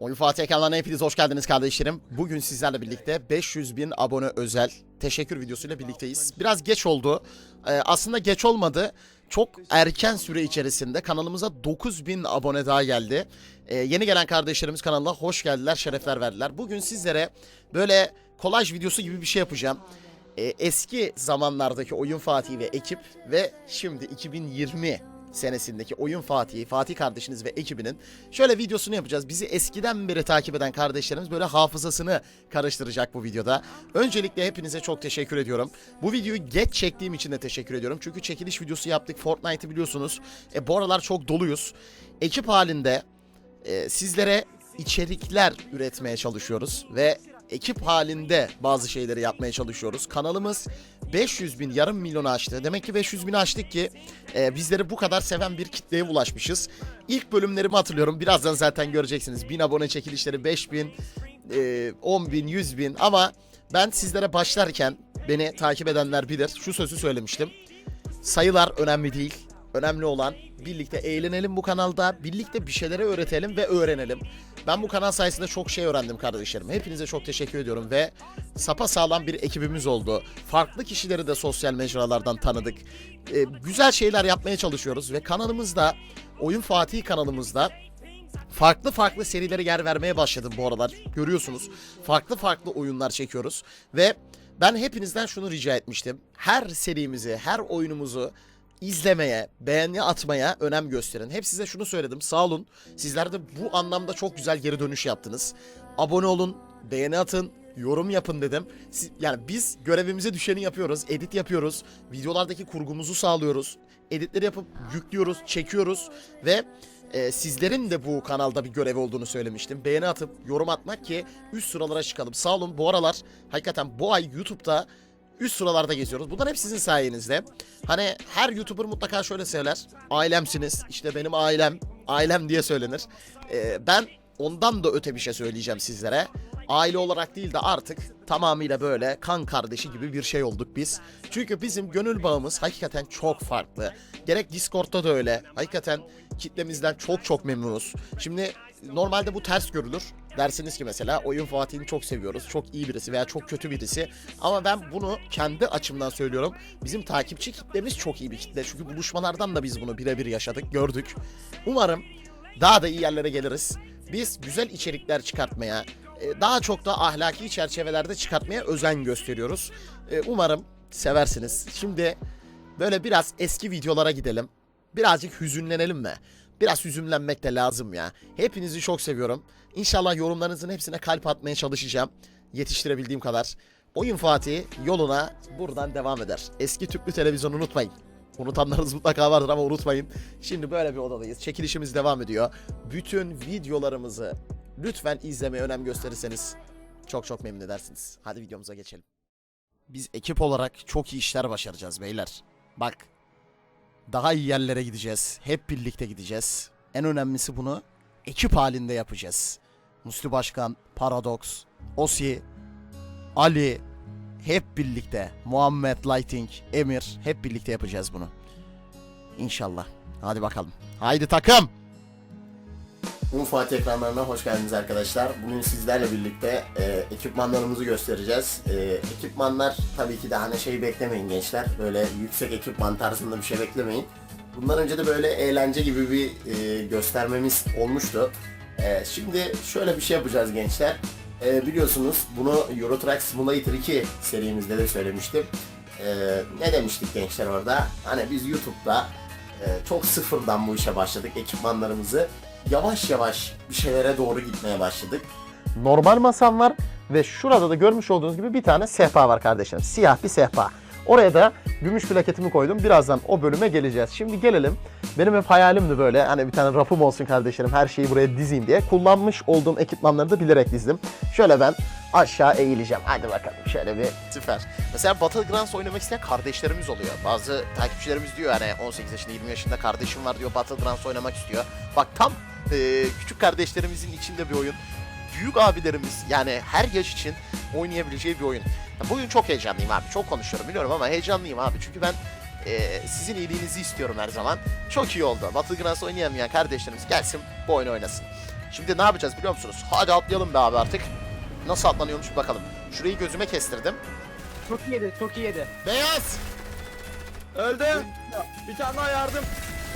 Oyun Fatih ekranlarına hepiniz hoş geldiniz kardeşlerim. Bugün sizlerle birlikte 500 bin abone özel teşekkür videosuyla birlikteyiz. Biraz geç oldu. Ee, aslında geç olmadı. Çok erken süre içerisinde kanalımıza 9000 abone daha geldi. Ee, yeni gelen kardeşlerimiz kanalına hoş geldiler, şerefler verdiler. Bugün sizlere böyle kolaj videosu gibi bir şey yapacağım. Ee, eski zamanlardaki Oyun Fatih ve ekip ve şimdi 2020 senesindeki Oyun Fatih'i, Fatih kardeşiniz ve ekibinin şöyle videosunu yapacağız. Bizi eskiden beri takip eden kardeşlerimiz böyle hafızasını karıştıracak bu videoda. Öncelikle hepinize çok teşekkür ediyorum. Bu videoyu geç çektiğim için de teşekkür ediyorum. Çünkü çekiliş videosu yaptık. Fortnite'ı biliyorsunuz. E, bu aralar çok doluyuz. Ekip halinde e, sizlere içerikler üretmeye çalışıyoruz ve ekip halinde bazı şeyleri yapmaya çalışıyoruz. Kanalımız 500 bin yarım milyonu aştı. Demek ki 500 bin aştık ki e, bizleri bu kadar seven bir kitleye ulaşmışız. İlk bölümlerimi hatırlıyorum. Birazdan zaten göreceksiniz. 1000 abone çekilişleri 5000, e, 10 bin, 100 bin ama ben sizlere başlarken beni takip edenler bilir. Şu sözü söylemiştim. Sayılar önemli değil. Önemli olan birlikte eğlenelim bu kanalda, birlikte bir şeyleri öğretelim ve öğrenelim. Ben bu kanal sayesinde çok şey öğrendim kardeşlerim. Hepinize çok teşekkür ediyorum ve sapa sağlam bir ekibimiz oldu. Farklı kişileri de sosyal mecralardan tanıdık. Ee, güzel şeyler yapmaya çalışıyoruz ve kanalımızda, Oyun Fatih kanalımızda farklı farklı serilere yer vermeye başladım bu aralar. Görüyorsunuz. Farklı farklı oyunlar çekiyoruz ve ben hepinizden şunu rica etmiştim. Her serimizi, her oyunumuzu izlemeye, beğeni atmaya önem gösterin. Hep size şunu söyledim. Sağ olun. Sizler de bu anlamda çok güzel geri dönüş yaptınız. Abone olun, beğeni atın, yorum yapın dedim. Siz- yani biz görevimize düşeni yapıyoruz, edit yapıyoruz, videolardaki kurgumuzu sağlıyoruz, editleri yapıp yüklüyoruz, çekiyoruz ve e, sizlerin de bu kanalda bir görevi olduğunu söylemiştim. Beğeni atıp yorum atmak ki üst sıralara çıkalım. Sağ olun bu aralar hakikaten bu ay YouTube'da üst sıralarda geziyoruz. Bunlar hep sizin sayenizde. Hani her YouTuber mutlaka şöyle söyler. Ailemsiniz. İşte benim ailem. Ailem diye söylenir. Ee, ben ondan da öte bir şey söyleyeceğim sizlere. Aile olarak değil de artık tamamıyla böyle kan kardeşi gibi bir şey olduk biz. Çünkü bizim gönül bağımız hakikaten çok farklı. Gerek Discord'da da öyle. Hakikaten kitlemizden çok çok memnunuz. Şimdi normalde bu ters görülür. Dersiniz ki mesela oyun Fatih'ini çok seviyoruz. Çok iyi birisi veya çok kötü birisi. Ama ben bunu kendi açımdan söylüyorum. Bizim takipçi kitlemiz çok iyi bir kitle. Çünkü buluşmalardan da biz bunu birebir yaşadık, gördük. Umarım daha da iyi yerlere geliriz. Biz güzel içerikler çıkartmaya, e, daha çok da ahlaki çerçevelerde çıkartmaya özen gösteriyoruz. E, Umarım seversiniz. Şimdi böyle biraz eski videolara gidelim. Birazcık hüzünlenelim mi? Biraz hüzünlenmek de lazım ya. Hepinizi çok seviyorum. İnşallah yorumlarınızın hepsine kalp atmaya çalışacağım. Yetiştirebildiğim kadar. Oyun Fatih yoluna buradan devam eder. Eski tüplü televizyonu unutmayın. Unutanlarınız mutlaka vardır ama unutmayın. Şimdi böyle bir odadayız. Çekilişimiz devam ediyor. Bütün videolarımızı lütfen izlemeye önem gösterirseniz çok çok memnun edersiniz. Hadi videomuza geçelim. Biz ekip olarak çok iyi işler başaracağız beyler. Bak daha iyi yerlere gideceğiz. Hep birlikte gideceğiz. En önemlisi bunu ekip halinde yapacağız. Muslu Başkan, Paradox, Osi, Ali hep birlikte. Muhammed, Lighting, Emir hep birlikte yapacağız bunu. İnşallah. Hadi bakalım. Haydi takım. Un Fatih ekranlarına hoş geldiniz arkadaşlar. Bugün sizlerle birlikte e, ekipmanlarımızı göstereceğiz. E, ekipmanlar tabii ki de hani şey beklemeyin gençler. Böyle yüksek ekipman tarzında bir şey beklemeyin. Bundan önce de böyle eğlence gibi bir e, göstermemiz olmuştu. E, şimdi şöyle bir şey yapacağız gençler. E, biliyorsunuz bunu Euro Truck Simulator 2 serimizde de söylemiştim. E, ne demiştik gençler orada? Hani biz YouTube'da e, çok sıfırdan bu işe başladık ekipmanlarımızı. Yavaş yavaş bir şeylere doğru gitmeye başladık. Normal masam var ve şurada da görmüş olduğunuz gibi bir tane sehpa var kardeşlerim. Siyah bir sehpa. Oraya da gümüş plaketimi koydum. Birazdan o bölüme geleceğiz. Şimdi gelelim. Benim hep hayalimdi böyle. Hani bir tane rafım olsun kardeşlerim. Her şeyi buraya dizeyim diye. Kullanmış olduğum ekipmanları da bilerek dizdim. Şöyle ben aşağı eğileceğim. Hadi bakalım şöyle bir. Süper. Mesela Battlegrounds oynamak isteyen kardeşlerimiz oluyor. Bazı takipçilerimiz diyor hani 18 yaşında 20 yaşında kardeşim var diyor Battlegrounds oynamak istiyor. Bak tam e, küçük kardeşlerimizin içinde bir oyun. Büyük abilerimiz yani her yaş için oynayabileceği bir oyun. Ya Bugün çok heyecanlıyım abi. Çok konuşuyorum biliyorum ama heyecanlıyım abi. Çünkü ben e, sizin iyiliğinizi istiyorum her zaman. Çok iyi oldu. Battlegrounds oynayamayan kardeşlerimiz gelsin bu oyunu oynasın. Şimdi ne yapacağız biliyor musunuz? Hadi atlayalım be abi artık. Nasıl atlanıyormuş bir bakalım. Şurayı gözüme kestirdim. Çok iyi yedi, çok iyi yedi. Beyaz! Öldü. Bir tane daha yardım.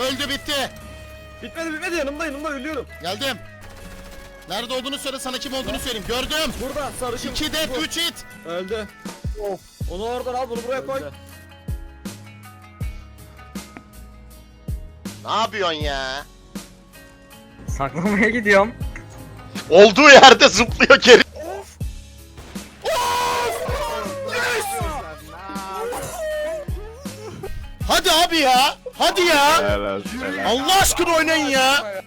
Öldü bitti. Bitmedi bitmedi yanımda yanımda ölüyorum. Geldim. Nerede olduğunu söyle sana kim olduğunu söyleyeyim. Gördüm. Burada sarışın. 2 dead Bu. 3 hit. Öldü. Of. Onu oradan al bunu buraya koy. Ne yapıyorsun ya? Saklamaya gidiyorum. Olduğu yerde zıplıyor geri. Ya. Hadi ya. Allah aşkına oynayın ya.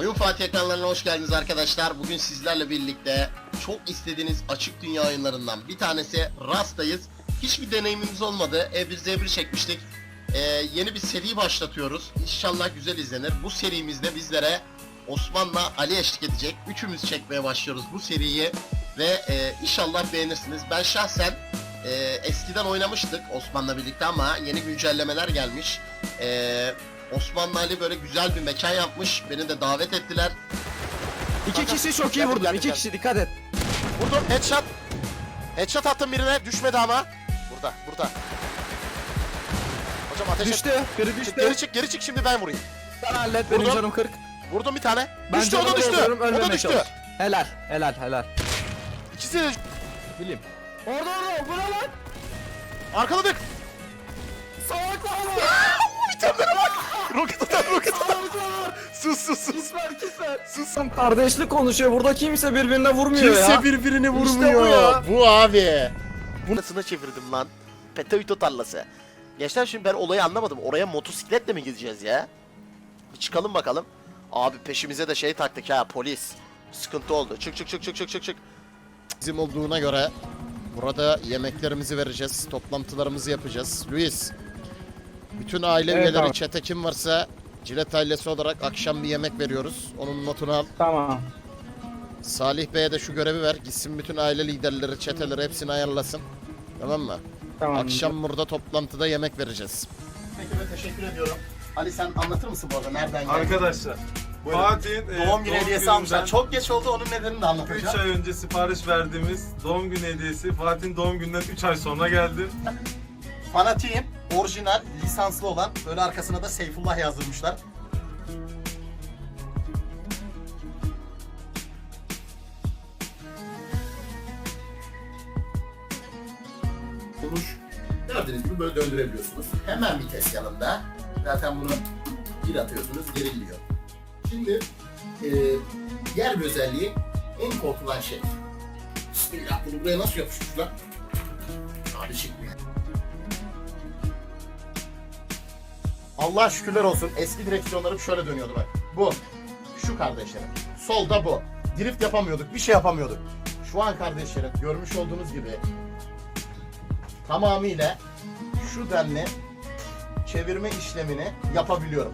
Oyun Fatih ekranlarına hoş geldiniz arkadaşlar. Bugün sizlerle birlikte çok istediğiniz açık dünya oyunlarından bir tanesi Rast'tayız. Hiçbir deneyimimiz olmadı. E1 Z1 çekmiştik. Ee, yeni bir seri başlatıyoruz. İnşallah güzel izlenir. Bu serimizde bizlere Osman'la Ali eşlik edecek. Üçümüz çekmeye başlıyoruz bu seriyi. Ve e, inşallah beğenirsiniz. Ben şahsen e, eskiden oynamıştık Osman'la birlikte ama yeni güncellemeler gelmiş. E, Osman'la Ali böyle güzel bir mekan yapmış. Beni de davet ettiler. İki kişi çok iyi vurdum. İki kişi dikkat et. Vurdum headshot. Headshot attım birine düşmedi ama. Burada burada. Hocam ateş et. Düştü. Biri Çık, düştü. geri çık geri çık şimdi ben vurayım. Sen hallet benim Vurdum. canım 40. Vurdum bir tane. Ben düştü o da canımı düştü. O da ölmemeye düştü. çalış. Helal helal helal. İkisi de Bileyim. Orada orada bura lan. arkaladık. Salaklar. Roket atar roket atar. Sus sus sus. Kismer kismer. Sus. Kardeşlik konuşuyor. Burada kimse birbirine vurmuyor Kimse ya. birbirini İşte bu vurmuyor. ya. bu abi. Bu nasıl çevirdim lan? Petavito tarlası. Gençler şimdi ben olayı anlamadım. Oraya motosikletle mi gideceğiz ya? Bir çıkalım bakalım. Abi peşimize de şey taktık ha polis. Sıkıntı oldu. Çık çık çık çık çık çık çık. Bizim olduğuna göre burada yemeklerimizi vereceğiz. Toplantılarımızı yapacağız. Luis. Bütün aile Evet üyeleri abi. çete kim varsa Cilet ailesi olarak akşam bir yemek veriyoruz. Onun notunu al. Tamam. Salih Bey'e de şu görevi ver. Gitsin bütün aile liderleri, çeteleri hepsini ayarlasın. Tamam mı? Tamam. Akşam burada toplantıda yemek vereceğiz. Peki teşekkür ediyorum. Ali sen anlatır mısın bu arada nereden geldin? Arkadaşlar, Buyurun. Fatih'in e, Doğum günü hediyesi almışlar. Çok geç oldu onun nedenini de 3 anlatacağım. ay önce sipariş verdiğimiz doğum günü hediyesi Fatih'in doğum gününden 3 ay sonra geldi. Fanatiğim, orijinal, lisanslı olan. Böyle arkasına da Seyfullah yazdırmışlar. Konuş. Gördüğünüz gibi böyle döndürebiliyorsunuz. Hemen vites yanında. Zaten bunu bir atıyorsunuz, geri gidiyor. Şimdi e, diğer özelliği en korkulan şey. Bismillah bunu buraya nasıl yapışmışlar? Abi çıkmıyor. Allah şükürler olsun eski direksiyonlarım şöyle dönüyordu bak. Bu. Şu kardeşlerim. Solda bu. Drift yapamıyorduk. Bir şey yapamıyorduk. Şu an kardeşlerim görmüş olduğunuz gibi tamamıyla şu denli çevirme işlemini yapabiliyorum.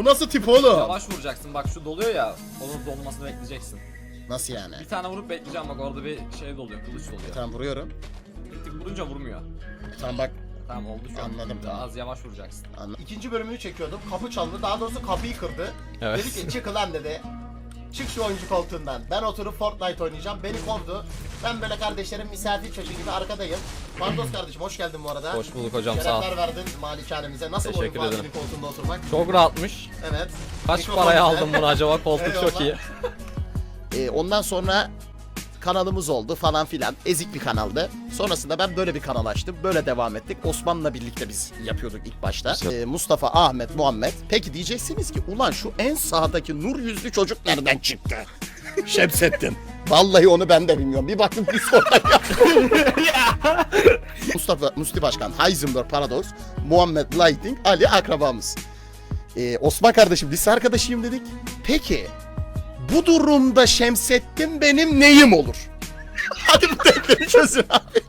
Bu nasıl tip oğlum? Yavaş vuracaksın bak şu doluyor ya onun dolmasını bekleyeceksin. Nasıl yani? Bir tane vurup bekleyeceğim bak orada bir şey doluyor kılıç doluyor. Tamam vuruyorum. Bir tık vurunca vurmuyor. Tamam bak Tamam oldu şu an. Anladım, Daha tamam. az yavaş vuracaksın. Anla- İkinci bölümünü çekiyordum. Kapı çaldı. Daha doğrusu kapıyı kırdı. Evet. Dedi ki çık lan dedi. Çık şu oyuncu koltuğundan. Ben oturup Fortnite oynayacağım. Beni kovdu. Ben böyle kardeşlerim misafir çocuğu gibi arkadayım. Mandos kardeşim hoş geldin bu arada. Hoş bulduk hocam sağ ol. Şerefler verdin malikanemize. Nasıl Teşekkür oyun ederim. Koltuğunda oturmak? Çok rahatmış. Evet. Kaç Mikrofon paraya güzel. aldın bunu acaba? Koltuk çok iyi. Ee, ondan sonra kanalımız oldu falan filan. Ezik bir kanaldı. Sonrasında ben böyle bir kanal açtım. Böyle devam ettik. Osman'la birlikte biz yapıyorduk ilk başta. Ee, Mustafa, Ahmet, Muhammed. Peki diyeceksiniz ki ulan şu en sağdaki nur yüzlü çocuk nereden çıktı? Şemsettin. Vallahi onu ben de bilmiyorum. Bir baktım Discord'dan yaptım. Mustafa, Musti Başkan, Heisenberg Paradox, Muhammed Lighting, Ali akrabamız. Ee, Osman kardeşim lise arkadaşıyım dedik. Peki bu durumda Şemsettin benim neyim olur? Hadi bu depremi çözün abi.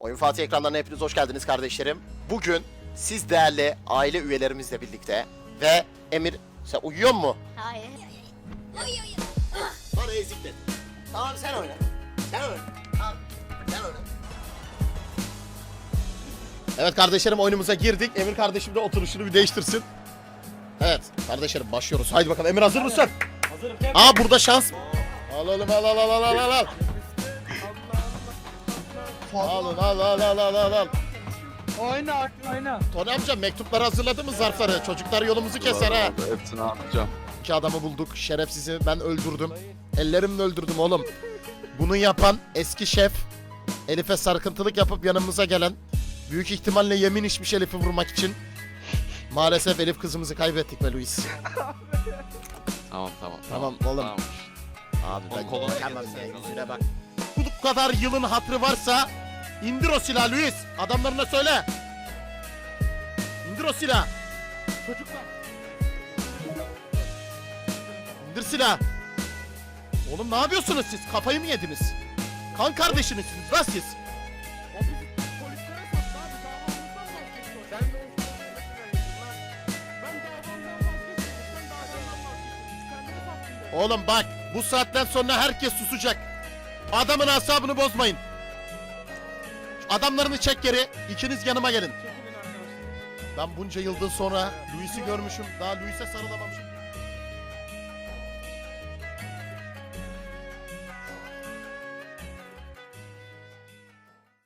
Oyun Fatih ekranlarına hepiniz hoş geldiniz kardeşlerim. Bugün siz değerli aile üyelerimizle birlikte ve Emir... Sen uyuyor mu? Hayır. Uyuyor. Bana ezik dedin. Tamam sen oyna. Sen oyna. Tamam. Sen oyna. Evet kardeşlerim oyunumuza girdik. Emir kardeşim de oturuşunu bir değiştirsin. Evet kardeşlerim başlıyoruz. Haydi bakalım Emir hazır mısın? Evet. Aa burada şans. Al oğlum al al al al al al al. Al al al al al al al al. Oyna oyna. Tony amca mektupları hazırladı mı zarfları? Çocuklar yolumuzu keser ha. Hepsini atacağım. İki adamı bulduk. Şerefsizi ben öldürdüm. Ellerimle öldürdüm oğlum. Bunu yapan eski şef Elif'e sarkıntılık yapıp yanımıza gelen büyük ihtimalle yemin içmiş Elif'i vurmak için. Maalesef Elif kızımızı kaybettik be Luis. Tamam tamam. Tamam oğlum. Tamam. Abi ben Oğlum kolona tamam gelsin, ya, yüzüne bak. Bu kadar yılın hatırı varsa indir o silahı Luis. Adamlarına söyle. İndir o silahı. Çocuklar. İndir silahı. Oğlum ne yapıyorsunuz siz? Kafayı mı yediniz? Kan kardeşinizsiniz lan siz. Oğlum bak bu saatten sonra herkes susacak. Adamın asabını bozmayın. Adamlarını çek geri. İkiniz yanıma gelin. Ben bunca yıldan sonra Luis'i görmüşüm. Daha Luis'e sarılamamışım.